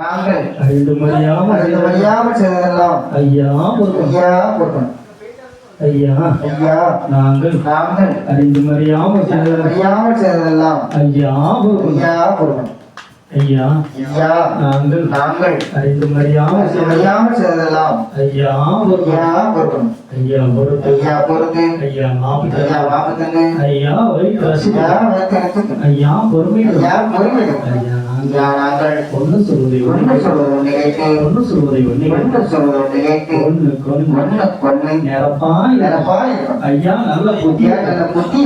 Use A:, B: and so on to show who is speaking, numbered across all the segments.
A: நாங்கள்
B: அறிந்து மறியாமல்
A: அறிந்து அறியாமல் செய்ததெல்லாம்
B: ஐயா பொறுக்கும்
A: ஐயா பொறுக்கணும்.
B: ஐயா
A: ஐயா
B: நாங்கள்
A: நாங்கள்
B: அறிந்து மறியாமல் செய்த
A: அறியாமல் செய்ததெல்லாம்
B: ஐயா பொறுக்கும்
A: ஐயா பொறுக்கணும்.
B: ஐயா
A: ஐயா
B: நாங்கள்
A: நாங்கள்
B: அறிந்து மறியாமல் செய்த
A: அறியாமல் செய்ததெல்லாம்
B: ஐயா
A: ஐயா பொறுக்கணும்.
B: ஐயா பொறுத்து.
A: ஐயா பொறுத்து.
B: ஐயா மாப்பிட்ட
A: ஐயா
B: ஐயா வைத்து ரசித்து
A: ஐயா
B: ஐயா பொறுமை
A: ஐயா பொறுமை
B: ஐயா நாங்கள் ஒன்று
A: ஒன்று சொல்வதை ஒன்று
B: ஒன்று ஒன்று
A: ஒன்று
B: நிரப்பாய்
A: நிரப்பாய்
B: ஐயா நல்ல புத்திய.
A: நல்ல புத்தி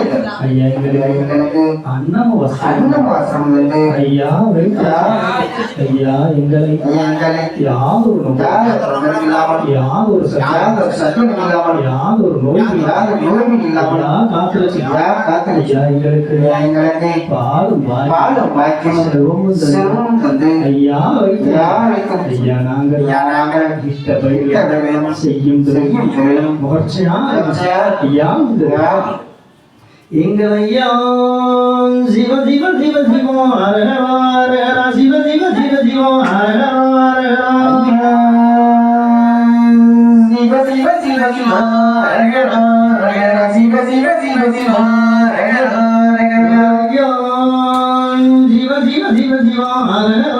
B: ஐயா எங்களுக்கு அன்னம் வசம்
A: அன்னம் வாசம் வந்து
B: ஐயா வைத்தா. ஐயா எங்களை யாதொரு
A: இல்லாமல்
B: யாதொரு
A: இல்லாமல்
B: யாதொரு நோய்
A: இல்லாமல்
B: எங்களுக்கு
A: எங்களுக்கு
B: பாலும் பாலும் தந்து. ஐயா வைத்து
A: ஐயா வைக்கும்
B: ஐயா நாங்கள்
A: ஐயா நாங்கள்
B: இஷ்டப்படி
A: இஷ்டப்படி
B: செய்யும்
A: செய்யும் தொழிலும்
B: முகர்ச்சியா
A: முகர்ச்சியா
B: ஐயா இந்த
A: ஐயா
B: எங்கள் ஐயா சிவ சிவ சிவ சிவோ அரகரா சிவ சிவ சிவ சிவோ அரகரா
A: சிவ சிவ சிவ சிவ ரகரா ரகரா சிவ சிவ சிவ சிவ ரகரா ரகரா
B: சிவ சிவ சிவ சிவ அரகரா அரகரா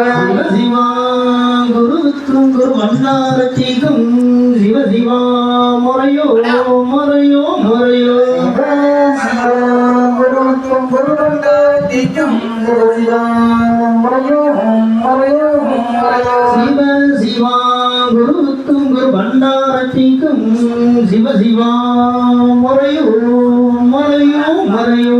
B: குருவுக்கும் குரு மன்னாரத்திக்கும் சிவ சிவா முறையோ முறையோ முறையோ. சிவ சிவா குருவுக்கும் குரு பண்டாரத்திக்கும் சிவ சிவா முறையோ முறையோ முறையோ.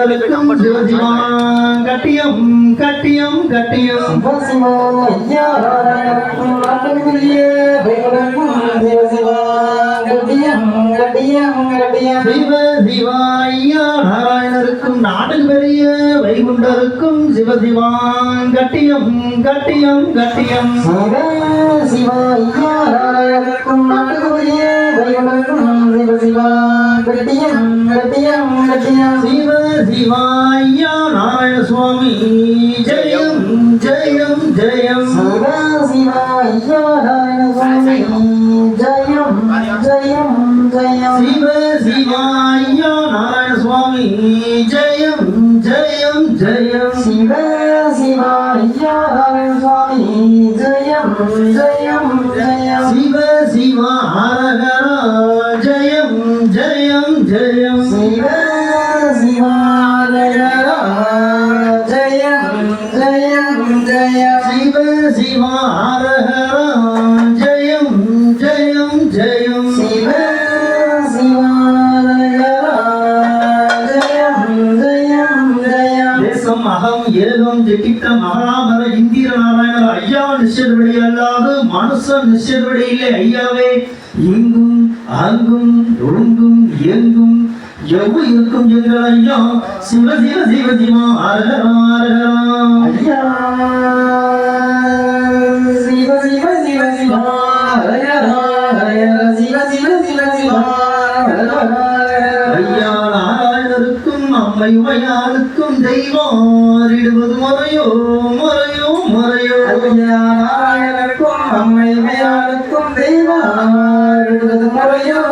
B: ஆண்டிக்கும் ஆண்டிஜிக்கும் கட்டியம் சிவா முறையோ முறையோ ஐயா நாராயணருக்கும் நாடல் பெரிய வைகுண்டருக்கும் சிவசிவான் கட்டியம் கட்டியம் கட்டியம். சிவ சிவா ஐயா நாராயணருக்கும் நாடல் பெரிய வைகுண்டருக்கும் சிவசிவா சிவ சிவா கட்டியம் கட்டியம் கட்டியம் சிவ சிவா ஐயா நாராயண சுவாமி ஜெயம் ஜெயம் ஜெயம் சிவ சிவா ஐயா நாராயண சுவாமி ஜெயம் ஜெயம் ஜெயம்
A: சிவ சிவாயா சுவாமி ஜெயம் ஜெயம் ஜெயம்
B: சிவ சிவா ஹரஹரா ஜெயம் ஜெயம்
A: சிவா ஜெயம் ஜெயம். ஜெயம்
B: சிவ ஜெயம் தேசம் அகம் ஏகம் ஜெகித்த மகாபர இந்திர நாராயணர் ஐயா நிச்சயப்படி அல்லாது நிச்சயப்படி இல்லை ஐயாவே. இங்கும் அங்கும் ஒழுங்கும் எங்கும் எவ்வு இருக்கும் எங்கள் ஐயா? சிவ சிவ சிவ சிவா அரகரா
A: ஐயா. சிவ சிவ சிவ
B: ஐயா நாராயணருக்கும் அம்மா அம்மையுமையாளுக்கும் தெய்வாரிடுவது முறையோ முறையோ முறையோ.
A: ஐயா நாராயணனுக்கும் அம்மை மேயாளுக்கும் தெய்வாடுவது முறையோ.